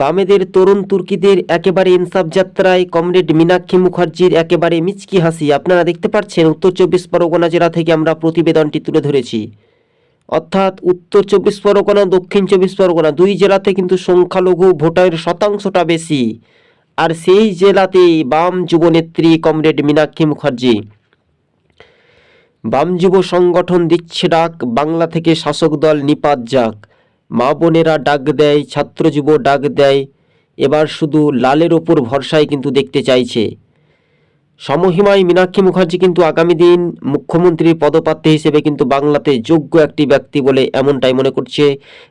বামেদের তরুণ তুর্কিদের একেবারে ইনসাফ যাত্রায় কমরেড মীনাক্ষী মুখার্জির একেবারে মিচকি হাসি। আপনারা দেখতে পাচ্ছেন, উত্তর চব্বিশ পরগনা জেলা থেকে আমরা প্রতিবেদনটি তুলে ধরেছি। অর্থাৎ উত্তর চব্বিশ পরগনা, দক্ষিণ চব্বিশ পরগনা দুই জেলাতে কিন্তু সংখ্যালঘু ভোটারের শতাংশটা বেশি। আর সেই জেলাতেই বাম যুবনেত্রী কমরেড মীনাক্ষী মুখার্জি। বাম যুব সংগঠন দিচ্ছে ডাক, বাংলা থেকে শাসক দল নিপাত যাক। মা বোনেরা ডাক দেয়, ছাত্র যুব ডাক দেয়। এবার শুধু লালের ওপর ভরসায় কিন্তু দেখতে চাইছে। সমহিমায় মীনাক্ষী মুখার্জি কিন্তু আগামী দিন মুখ্যমন্ত্রীর পদপ্রার্থী হিসেবে কিন্তু বাংলাতে যোগ্য একটি ব্যক্তি বলে এমনটাই মনে করছে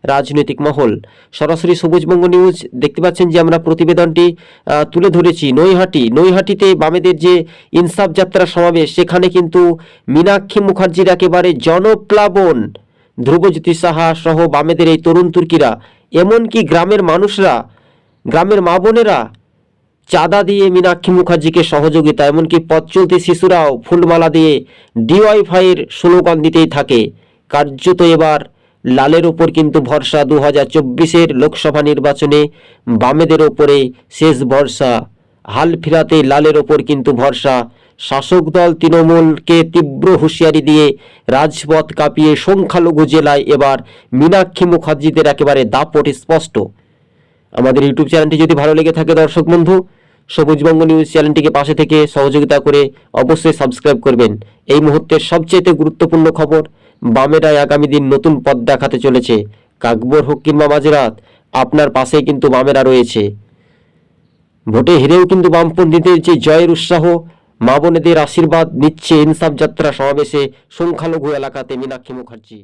রাজনৈতিক মহল। সরাসরি সবুজবঙ্গ নিউজ দেখতে পাচ্ছেন যে আমরা প্রতিবেদনটি তুলে ধরেছি নৈহাটি। নৈহাটিতে বামেদের যে ইনসাফ যাত্রা সমাবেশ, সেখানে কিন্তু মীনাক্ষী মুখার্জির একেবারে জনপ্লাবন। ধ্রুবজ্যোতি সাহা সহ বামেদের এই তরুণ তুর্কিরা, এমনকি গ্রামের মানুষরা, গ্রামের মা বোনেরা চাঁদা দিয়ে মীনাক্ষী মুখার্জিকে সহযোগিতা, এমনকি পথ চলতি শিশুরাও ফুলমালা দিয়ে ডিওয়াইফাইয়ের স্লোগান দিতেই থাকে। কার্যত এবার লালের ওপর কিন্তু ভরসা দু হাজার চব্বিশের লোকসভা নির্বাচনে বামেদের ওপরে শেষ ভরসা। হাল ফিরাতে লালের ওপর কিন্তু ভরসা শাসক দল তৃণমূলকে তীব্র হুঁশিয়ারি দিয়ে রাজপথ কাঁপিয়ে সংখ্যালঘু জেলায় এবার মীনাক্ষী মুখার্জিদের একেবারে দাপট স্পষ্ট। আমাদের ইউটিউব চ্যানেলটি যদি ভালো লেগে থাকে দর্শক বন্ধু, সবুজবঙ্গ নিউজ চ্যানেলটিকে পাশে থেকে সহযোগিতা করে অবশ্যই সাবস্ক্রাইব করবেন। এই মুহূর্তের সবচেয়ে গুরুত্বপূর্ণ খবর বামেরাই আগামী দিন নতুন পথ দেখাতে চলেছে কাকবর হোক কিংবা মাঝরাত, আপনার পাশেই কিন্তু বামেরা রয়েছে। ভোটে হেরেও কিন্তু বামপন্থীদের যে জয়ের উৎসাহ মা বোনেদের আশীর্বাদ নিচ্ছে ইনসাফ যাত্রা সমাবেশে সংখ্যালঘু এলাকাতে মীনাক্ষী মুখার্জি।